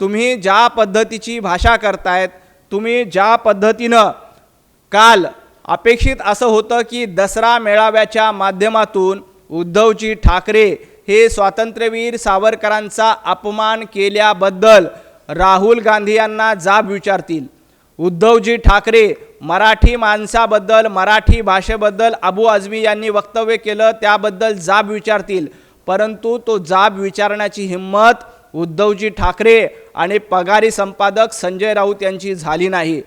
तुम्ही ज्या पद्धतीची भाषा करतायत तुम्ही ज्या पद्धतीनं काल अपेक्षित असं होतं की दसरा मेळाव्याच्या माध्यमातून उद्धवजी ठाकरे हे स्वातंत्र्यवीर सावरकरांचा अपमान केल्याबद्दल राहुल गांधी यांना जाब विचारतील. उद्धवजी ठाकरे मराठी माणसाबद्दल मराठी भाषेबद्दल अबू आझमी यांनी वक्तव्य केलं त्याबद्दल जाब विचारतील. परंतु तो जाब विचारण्याची हिंमत उद्धवजी ठाकरे आणि पगारी संपादक संजय राऊत यांची झाली नाही.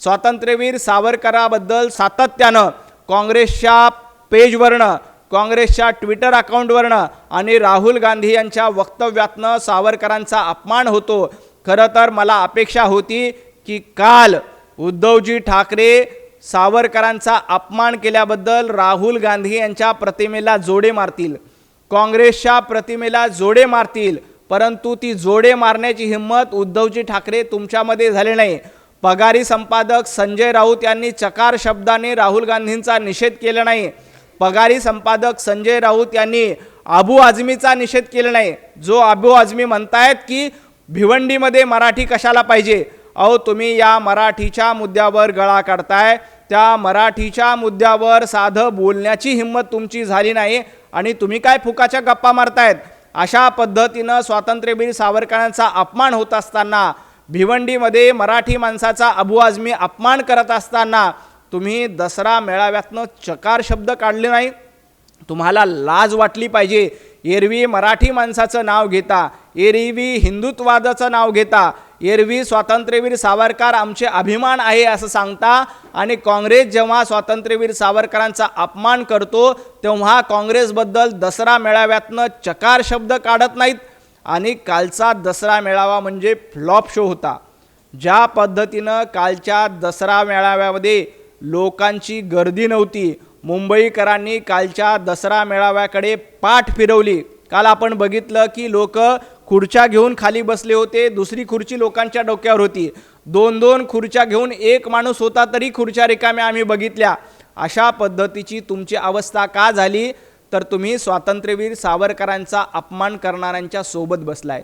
स्वातंत्र्यवीर सावरकराबद्दल सातत्यानं काँग्रेसच्या पेजवरनं काँग्रेसच्या ट्विटर अकाउंटवरनं आणि राहुल गांधी यांच्या वक्तव्यातनं सावरकरांचा अपमान होतो. खरं तर मला अपेक्षा होती की काल उद्धवजी ठाकरे सावरकरांचा अपमान केल्याबद्दल राहुल गांधी यांच्या प्रतिमेला जोडे मारतील. काँग्रेसच्या प्रतिमेला जोडे मारतील. परंतु ती जोडे मारण्याची हिंमत उद्धवजी ठाकरे तुमच्यामध्ये झाली नाही. पगारी संपादक संजय राऊत यांनी चकार शब्दाने राहुल गांधींचा निषेध केला नाही. पगारी संपादक संजय राऊत यांनी अबू आझमीचा निषेध केला नाही. जो अबू आझमी म्हणतायत की भिवंडीमध्ये मराठी कशाला पाहिजे? अहो तुम्ही या मराठीच्या मुद्द्यावर गळा काढताय. त्या मराठीच्या मुद्द्यावर साधं बोलण्याची हिंमत तुमची झाली नाही आणि तुम्ही काय फुकाच्या गप्पा मारतायत? अशा पद्धतीनं स्वातंत्र्यवीर सावरकरांचा अपमान होत असताना भिवंडीमध्ये मराठी माणसाचा अबू आझमी अपमान करत असताना तुम्ही दसरा मेळाव्यातनं चकार शब्द काढले नाही. तुम्हाला लाज वाटली पाहिजे. एरवी मराठी माणसाचं नाव घेता. एरवी हिंदुत्वादाचं नाव घेता. एरवी स्वातंत्र्यवीर सावरकर आमचे अभिमान आहे असं सांगता आणि काँग्रेस जेव्हा स्वातंत्र्यवीर सावरकरांचा अपमान करतो तेव्हा काँग्रेसबद्दल दसरा मेळाव्यातनं चकार शब्द काढत नाहीत आणि कालचा दसरा मेळावा म्हणजे फ्लॉप शो होता. ज्या पद्धतीनं कालच्या दसरा मेळाव्यामध्ये लोकांची गर्दी नव्हती मुंबईकरांनी कालच्या दसरा मेळाव्याकडे पाठ फिरवली. काल आपण बघितलं की लोक खुर्च्या घेऊन खाली बसले होते दुसरी खुर्ची लोकांच्या डोक्यावर होती. दोन दोन खुर्च्या घेऊन एक माणूस होता तरी खुर्च्या रिकाम्या आम्ही बघितल्या. अशा पद्धतीची तुमची अवस्था का झाली? तर तुम्ही स्वातंत्र्यवीर सावरकरांचा अपमान करणाऱ्यांच्या सोबत बसलाय.